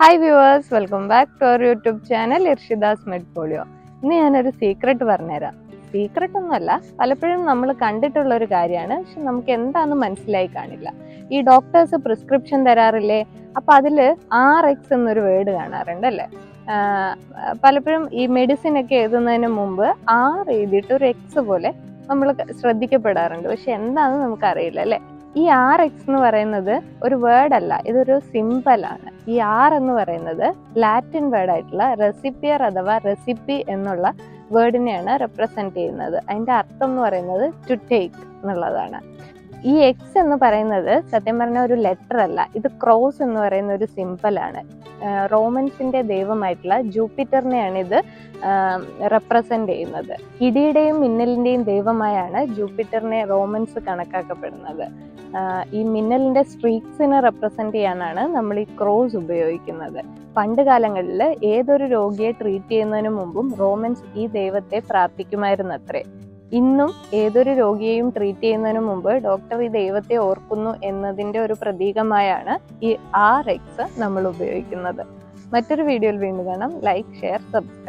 Hi viewers welcome back to our YouTube channel Irshidas മെഡ് പോളിയോ ഇന്ന് ഞാനൊരു സീക്രട്ട് പറഞ്ഞുതരാം. സീക്രട്ട് ഒന്നുമല്ല പലപ്പോഴും നമ്മൾ കണ്ടിട്ടുള്ള ഒരു കാര്യമാണ്. പക്ഷെ നമുക്ക് എന്താണെന്ന് മനസ്സിലായി കാണില്ല. ഈ ഡോക്ടേഴ്സ് പ്രിസ്ക്രിപ്ഷൻ തരാറില്ലേ? അപ്പൊ അതിൽ ആർ എക്സ് എന്നൊരു വേർഡ് കാണാറുണ്ട് അല്ലേ? പലപ്പോഴും ഈ മെഡിസിൻ ഒക്കെ എഴുതുന്നതിന് മുമ്പ് ആർ എഴുതിയിട്ട് ഒരു എക്സ് പോലെ നമ്മൾ ശ്രദ്ധിക്കപ്പെടാറുണ്ട്. പക്ഷെ എന്താണെന്ന് നമുക്കറിയില്ല അല്ലേ? ഈ ആർ എക്സ് എന്ന് പറയുന്നത് ഒരു വേർഡ് അല്ല ഇതൊരു സിമ്പലാണ് ഈ ആർ എന്ന് പറയുന്നത് ലാറ്റിൻ വേർഡ് ആയിട്ടുള്ള റെസിപ്പിയർ അഥവാ റെസിപ്പി എന്നുള്ള വേർഡിനെയാണ് റെപ്രസെന്റ് ചെയ്യുന്നത്. അതിന്റെ അർത്ഥം എന്ന് പറയുന്നത് ടു ടേക്ക് എന്നുള്ളതാണ്. ഈ എക്സ് എന്ന് പറയുന്നത് സത്യം പറഞ്ഞ ഒരു ലെറ്റർ അല്ല ഇത് ക്രോസ് എന്ന് പറയുന്ന ഒരു സിമ്പൽ ആണ്. റോമൻസിന്റെ ദൈവമായിട്ടുള്ള ജൂപ്പിറ്ററിനെയാണ് ഇത് റെപ്രസെന്റ് ചെയ്യുന്നത്. ഇടിയുടെയും മിന്നലിന്റെയും ദൈവമായാണ് ജൂപ്പിറ്ററിനെ റോമൻസ് കണക്കാക്കപ്പെടുന്നത്. ഈ മിന്നലിന്റെ സ്ട്രീക്സിനെ റെപ്രസെന്റ് ചെയ്യാനാണ് നമ്മൾ ഈ ക്രോസ് ഉപയോഗിക്കുന്നത്. പണ്ട് കാലങ്ങളിൽ ഏതൊരു രോഗിയെ ട്രീറ്റ് ചെയ്യുന്നതിന് മുമ്പും റോമൻസ് ഈ ദൈവത്തെ പ്രാർത്ഥിക്കുമായിരുന്നു അത്രേ ഇന്നും ഏതൊരു രോഗിയെയും ട്രീറ്റ് ചെയ്യുന്നതിന് മുമ്പ് ഡോക്ടർ ഈ ദൈവത്തെ ഓർക്കുന്നു എന്നതിന്റെ ഒരു പ്രതീകമായാണ് ഈ ആർ എക്സ് നമ്മൾ ഉപയോഗിക്കുന്നത്. മറ്റൊരു വീഡിയോയിൽ വീണ്ടും കാണാം. Like share subscribe